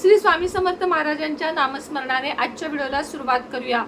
श्री स्वामी समर्थ महाराजांच्या नामस्मरणाने आजच्या व्हिडिओला सुरुवात करूया.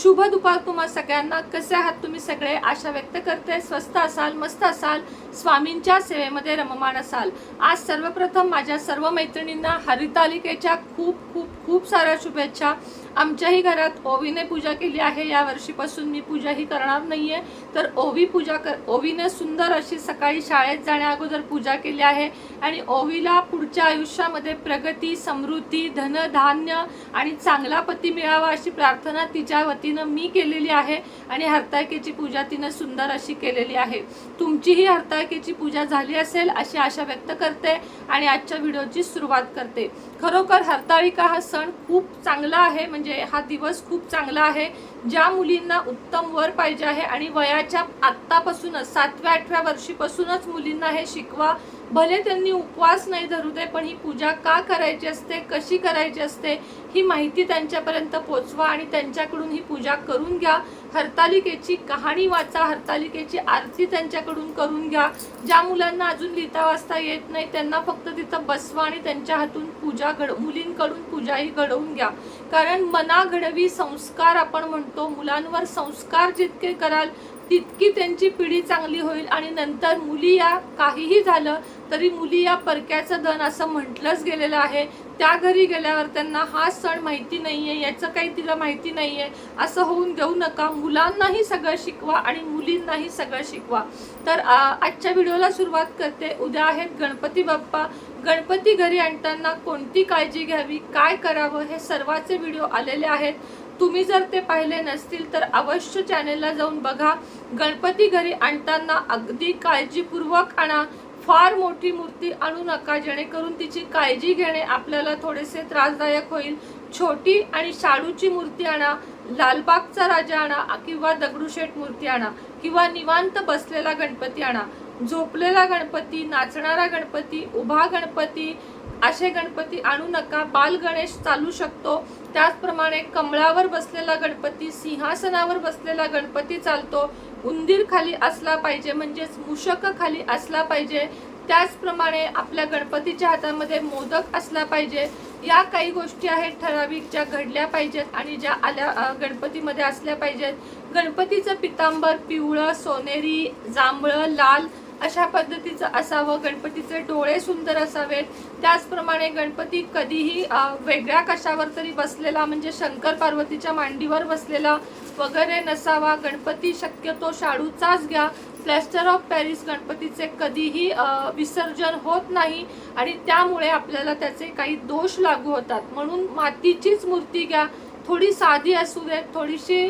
शुभ दुपार तुम्हा सगळ्यांना. कसे आहात तुम्ही सगळे? आशा व्यक्त करते. स्वस्त असाल मस्त असाल स्वामींच्या सेवेमध्ये रममाण असाल. आज सर्वप्रथम माझ्या सर्व मैत्रिणींना हरितालिकेच्या खूप खूप खूप साऱ्या शुभेच्छा. आमच्याही घरात ओवीने पूजा केली आहे. या वर्षीपासून मी पूजाही करणार करणार नाहीये. तर ओवी पूजा कर ओवीने सुंदर अशी सकाळी शाळेत जाण्या अगोदर पूजा केली आहे. आणि ओवीला पुढच्या आयुष्यामध्ये प्रगती समृद्धी समृद्धी धनधान्य आणि चांगला पती मिळावा अशी प्रार्थना तिच्या वतीनं मी केलेली आहे आणि हरताळकेची पूजा तिनं सुंदर अशी केलेली आहे. तुमचीही हरताळकेची पूजा झाली असेल अशी आशा व्यक्त करते आणि आजच्या व्हिडिओची सुरुवात करते. खरोखर हरताळिका हा सण खूप चांगला आहे म्हणजे हा दिवस खूप चांगला आहे. ज्या मुलींना उत्तम वर पाहिजे आहे आणि वयाच्या आत्तापासूनच सातव्या आठव्या वर्षीपासूनच मुलींना हे शिकवा भले त्यांनी उपवास नाही धरू दे पण ही पूजा का करायची असते कशी करायची असते ही माहिती त्यांच्यापर्यंत पोचवा आणि त्यांच्याकडून ही पूजा करून घ्या. हरतालिकेची कहाणी वाचा हरतालिकेची आरती त्यांच्याकडून करून घ्या. ज्या मुलांना अजून लिहिता वाचता येत नाही त्यांना फक्त तिथं बसवा आणि त्यांच्या हातून पूजा घड मुलींकडून पूजाही घडवून घ्या. कारण मना घडवी संस्कार आपण म्हणतो मुलांवर संस्कार जितके कराल तितकी त्यांची पिढी चांगली होईल आणि नंतर मुली या काहीही झालं तरी मुली या परक्याचं धन असं म्हटलंच गेलेलं आहे. त्या घरी गेल्यावर त्यांना हा सण माहिती नाही आहे याचं काही तिला माहिती नाही आहे असं होऊन देऊ नका मुलांनाही सगळं शिकवा आणि मुलींनाही सगळं शिकवा. तर आजच्या व्हिडिओला सुरुवात करते. उद्या आहेत गणपती बाप्पा. गणपती घरी आणताना कोणती काळजी घ्यावी काय करावं हे सर्वाचे व्हिडिओ आलेले आहेत. तुम्ही जर ते पाहिले नसतील तर अवश्य चॅनेलला जाऊन बघा. गणपती घरी आणताना अगदी काळजीपूर्वक आणा. फार मोठी मूर्ती आणू नका जेणेकरून तिची काळजी घेणे आपल्याला थोडेसे त्रासदायक होईल. छोटी आणि शाडूची मूर्ती आणा लालबागचा राजा आणा किंवा दगडूशेठ मूर्ती आणा किंवा निवांत बसलेला गणपती आणा. झोपलेला गणपती नाचणारा गणपती उभा गणपती असे गणपती आणू नका. बाल गणेश चालू शकतो. त्याचप्रमाणे कमळावर बसलेला गणपती सिंहासनावर बसलेला गणपती चालतो. उंदीर खाली असला पाहिजे म्हणजेच मुशक खाली असला पाहिजे. त्याचप्रमाणे आपल्या गणपतीच्या हातामध्ये मोदक असला पाहिजे. या काही गोष्टी आहेत ठराविक ज्या घडल्या पाहिजेत आणि ज्या आल्या गणपतीमध्ये असल्या पाहिजेत. गणपतीचं पितांबर पिवळं सोनेरी जांभळं लाल अशा पद्धतीचं असावं गणपतीचे डोळे सुंदर असावेत. त्याचप्रमाणे गणपती कधीही वेगळ्या कशावर तरी बसलेला म्हणजे शंकर पार्वतीच्या मांडीवर बसलेला वगैरे नसावा. गणपती शक्यतो शाडूचाच घ्या. प्लॅस्टर ऑफ पॅरिस गणपतीचे कधीही विसर्जन होत नाही आणि त्यामुळे आपल्याला त्याचे काही दोष लागू होतात. म्हणून मातीचीच मूर्ती घ्या. थोडी साधी असू देत थोडीशी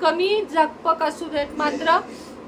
कमी झकपक असू देत मात्र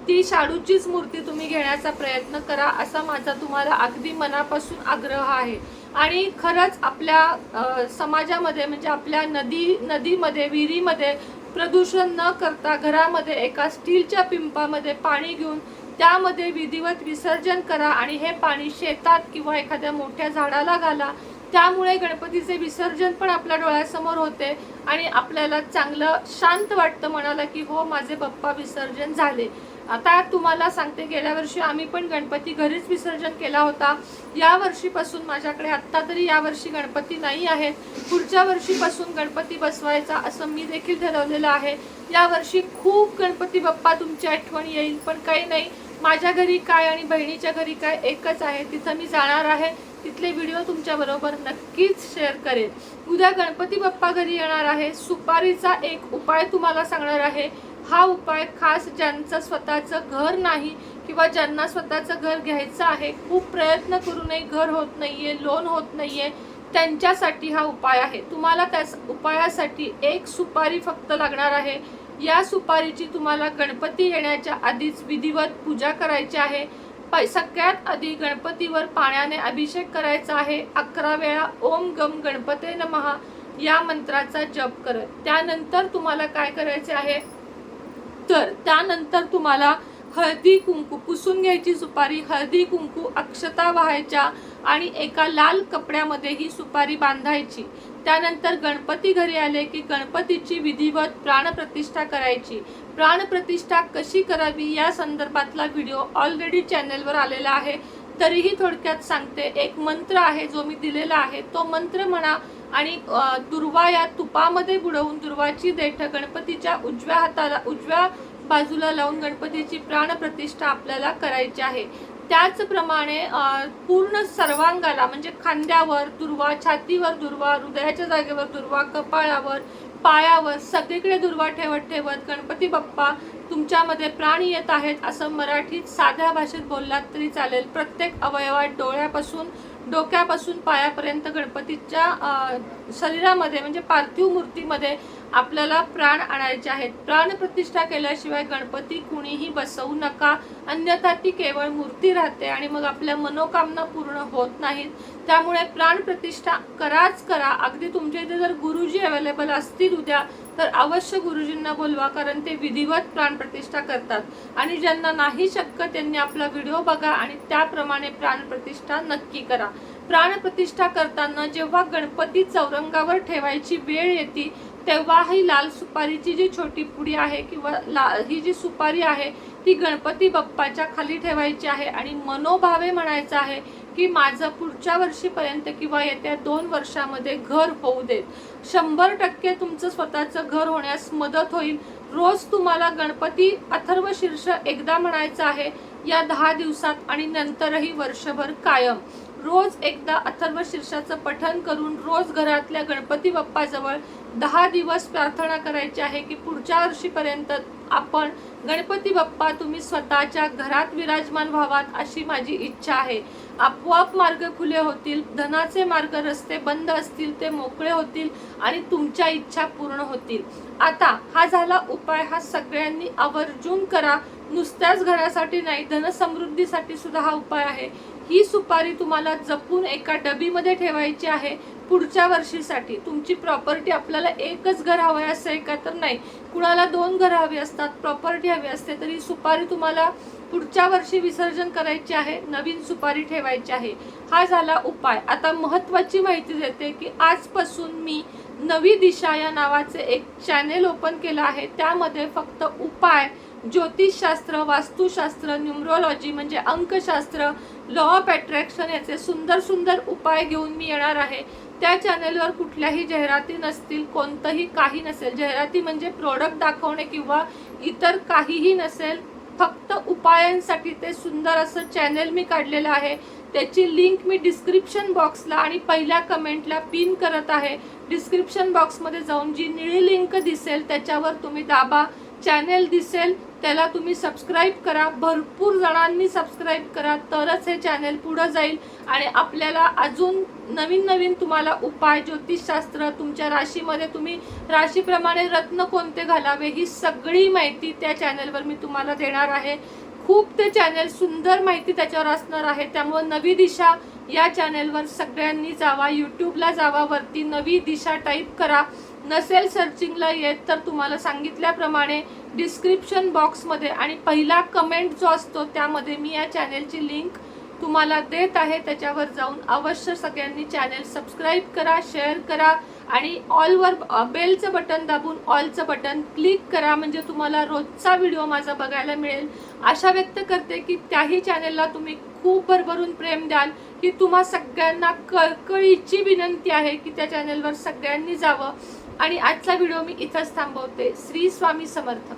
ती शाडूचीच मूर्ती तुम्ही घेण्याचा प्रयत्न करा असा माझा तुम्हाला अगदी मनापासून आग्रह आहे. आणि खरंच आपल्या समाजामध्ये म्हणजे आपल्या नदी नदीमध्ये विहिरीमध्ये प्रदूषण न करता घरामध्ये एका स्टीलच्या पिंपामध्ये पाणी घेऊन त्यामध्ये विधिवत विसर्जन करा आणि हे पाणी शेतात किंवा एखाद्या मोठ्या झाडाला घाला. त्यामुळे गणपतीचे विसर्जन पण आपल्या डोळ्यासमोर होते आणि आपल्याला चांगलं शांत वाटतं म्हणाला की हो माझे बाप्पा विसर्जन झाले. आता तुम्हाला सांगते गेल्या वर्षी आम्ही पण गणपती घरीच विसर्जन केला होता. या वर्षीपासून माझ्याकडे आत्ता तरी या वर्षी गणपती नाही आहेत. पुढच्या वर्षीपासून गणपती बसवायचा असं मी देखील ठरवलेलं आहे. या वर्षी खूप गणपती बाप्पा तुमची आठवण येईल पण काही नाही. माझ्या घरी काय आणि बहिणीच्या घरी काय एकच आहे तिथं मी जाणार आहे. तिथले व्हिडिओ तुमच्याबरोबर नक्कीच शेअर करेल उद्या गणपती बाप्पा घरी येणार आहे. सुपारीचा एक उपाय तुम्हाला सांगणार आहे. हा उपाय खास ज्यांचं स्वतःचं घर नाही किंवा ज्यांना स्वतःचं घर घ्यायचं आहे खूप प्रयत्न करूनही घर होत नाही आहे लोन होत नाही आहे त्यांच्यासाठी हा उपाय आहे. तुम्हाला त्या उपायासाठी एक सुपारी फक्त लागणार आहे. या सुपारीची तुम्हाला गणपती येण्याच्या आधीच विधिवत पूजा करायची आहे. प सगळ्यात आधी गणपतीवर पाण्याने अभिषेक करायचा आहे. अकरा वेळा ओम गम गणपते नमहा या मंत्राचा जप करत. त्यानंतर तुम्हाला काय करायचे आहे? तर त्यानंतर तुम्हाला हळदी कुंकू पुसून घ्यायची सुपारी हळदी कुंकू अक्षता व्हायच्या आणि एका लाल कपड्यामध्ये ही सुपारी बांधायची. त्यानंतर गणपती घरी आले की गणपतीची विधिवत प्राणप्रतिष्ठा करायची. प्राणप्रतिष्ठा कशी करावी या संदर्भातला व्हिडिओ ऑलरेडी चॅनलवर आलेला आहे. तरीही थोडक्यात सांगते एक मंत्र आहे जो मी दिलेला आहे. तो मंत्र म्हणा आणि दुर्वा या तुपामध्ये बुडवून दुर्वाची देठ गणपतीच्या उजव्या हाताला उजव्या बाजूला लावून गणपतीची प्राणप्रतिष्ठा आपल्याला करायची आहे. त्याचप्रमाणे पूर्ण सर्वांगाला म्हणजे खांद्यावर दुर्वा छातीवर दुर्वा हृदयाच्या जागेवर दुर्वा कपाळावर पायावर सगळीकडे दुर्वा ठेवत ठेवत गणपती बाप्पा तुमच्यामध्ये प्राण येत आहेत असं मराठीत साध्या भाषेत बोललात तरी चालेल. प्रत्येक अवयवात डोळ्यापासून डोक्यापासून पायापर्यंत गणपतीच्या शरीरामध्ये म्हणजे पार्थिव मूर्तीमध्ये आपल्याला प्राण आणायचे आहेत. प्राण प्रतिष्ठा केल्याशिवाय गणपती कुणीही बसवू नका. अन्यथा ती केवळ मूर्ती राहते आणि मग आपल्या मनोकामना पूर्ण होत नाहीत. त्यामुळे प्राणप्रतिष्ठा कराच करा. अगदी तुमच्या इथे जर गुरुजी अवेलेबल असतील उद्या तर अवश्य गुरुजींना बोलवा कारण ते विधिवत प्राणप्रतिष्ठा करतात. आणि ज्यांना नाही शक्य त्यांनी आपला व्हिडिओ बघा आणि त्याप्रमाणे प्राणप्रतिष्ठा नक्की करा. प्राणप्रतिष्ठा करताना जेव्हा गणपती चौरंगावर ठेवायची वेळ येते तेव्हा ही लाल सुपारीची जी छोटी पुडी आहे किंवा ला ही जी सुपारी आहे ती गणपती बाप्पाच्या खाली ठेवायची आहे आणि मनोभावे म्हणायचं आहे की माझं पुढच्या वर्षीपर्यंत किंवा येत्या दोन वर्षामध्ये घर होऊ देत. शंभर टक्के तुमचं स्वतःचं घर होण्यास मदत होईल. रोज तुम्हाला गणपती अथर्व शीर्ष एकदा म्हणायचं आहे या दहा दिवसात आणि नंतरही वर्षभर कायम. रोज एकदा अथर्व शीर्षाचं पठन करून रोज घरातल्या गणपती बाप्पाजवळ दहा दिवस प्रार्थना करायची आहे की पुढच्या वर्षीपर्यंत आपण गणपती बाप्पा तुम्ही स्वतःच्या घरात विराजमान व्हावात अशी माझी इच्छा आहे. आपोआप मार्ग खुले होतील धनाचे मार्ग रस्ते बंद असतील ते मोकळे होतील आणि तुमच्या इच्छा पूर्ण होतील. आता हा झाला उपाय हा सगळ्यांनी आवर्जून करा. नुसत्याच घरासाठी नाही धनसमृद्धीसाठी सुद्धा हा उपाय आहे. ही सुपारी तुम्हाला जपून एका डबीमध्ये ठेवायची आहे. पुढच्या वर्षीसाठी तुमची प्रॉपर्टी आपल्याला एकच घर हवं असं आहे का? तर नाही. कुणाला दोन घर हवी असतात प्रॉपर्टी हवी असते तरी सुपारी तुम्हाला पुढच्या वर्षी विसर्जन करायची आहे नवीन सुपारी ठेवायची आहे. हा झाला उपाय. आता महत्त्वाची माहिती देते की आजपासून मी नवी दिशा या नावाचे एक चॅनेल ओपन केलं आहे. त्यामध्ये फक्त उपाय ज्योतिषशास्त्र वास्तुशास्त्र न्युमरोलॉजी म्हणजे अंकशास्त्र लॉ ऑफ अट्रॅक्शन याचे सुंदर सुंदर उपाय घेऊन मी येणार आहे. त्या चॅनेलवर कुठल्याही जाहिराती नसतील कोणतंही काही नसेल. जाहिराती म्हणजे प्रोडक्ट दाखवणे किंवा इतर काहीही नसेल फक्त उपायांसाठी ते सुंदर असं चॅनेल मी काढलेलं आहे. त्याची लिंक मी डिस्क्रिप्शन बॉक्सला आणि पहिल्या कमेंटला पिन करत आहे. डिस्क्रिप्शन बॉक्समध्ये जाऊन जी निळी लिंक दिसेल त्याच्यावर तुम्ही दाबा. चॅनेल दिसेल त्याला तुम्ही सबस्क्राईब करा. भरपूर जणांनी सबस्क्राईब करा तरच हे चॅनेल पुढं जाईल. आणि आपल्याला अजून नवीन नवीन तुम्हाला उपाय ज्योतिषशास्त्र तुमच्या राशीमध्ये तुम्ही राशीप्रमाणे रत्न कोणते घालावे ही सगळी माहिती त्या चॅनेलवर मी तुम्हाला देणार आहे. खूप ते चॅनेल सुंदर माहिती त्याच्यावर असणार आहे. त्यामुळं नवी दिशा या चॅनेलवर सगळ्यांनी जावा यूट्यूबला जावा वरती नवी दिशा टाईप करा. नसेल सर्चिंगला येत तर तुम्हाला सांगितल्याप्रमाणे डिस्क्रिप्शन बॉक्समध्ये आणि पहिला कमेंट जो असतो त्यामध्ये मी या चॅनेलची लिंक तुम्हाला देत आहे. त्याच्यावर जाऊन अवश्य सगळ्यांनी चॅनेल सबस्क्राईब करा शेअर करा आणि ऑलवर बेलचं बटन दाबून ऑलचं बटन क्लिक करा. म्हणजे तुम्हाला रोजचा व्हिडिओ माझा बघायला मिळेल. आशा व्यक्त करते की त्याही चॅनेलला तुम्ही खूप भरभरून प्रेम द्याल की तुम्हा सगळ्यांना कळकळीची विनंती आहे की त्या चॅनेलवर सगळ्यांनी जावं. आणि आजचा व्हिडिओ मी इथंच थांबवते. श्री स्वामी समर्थ.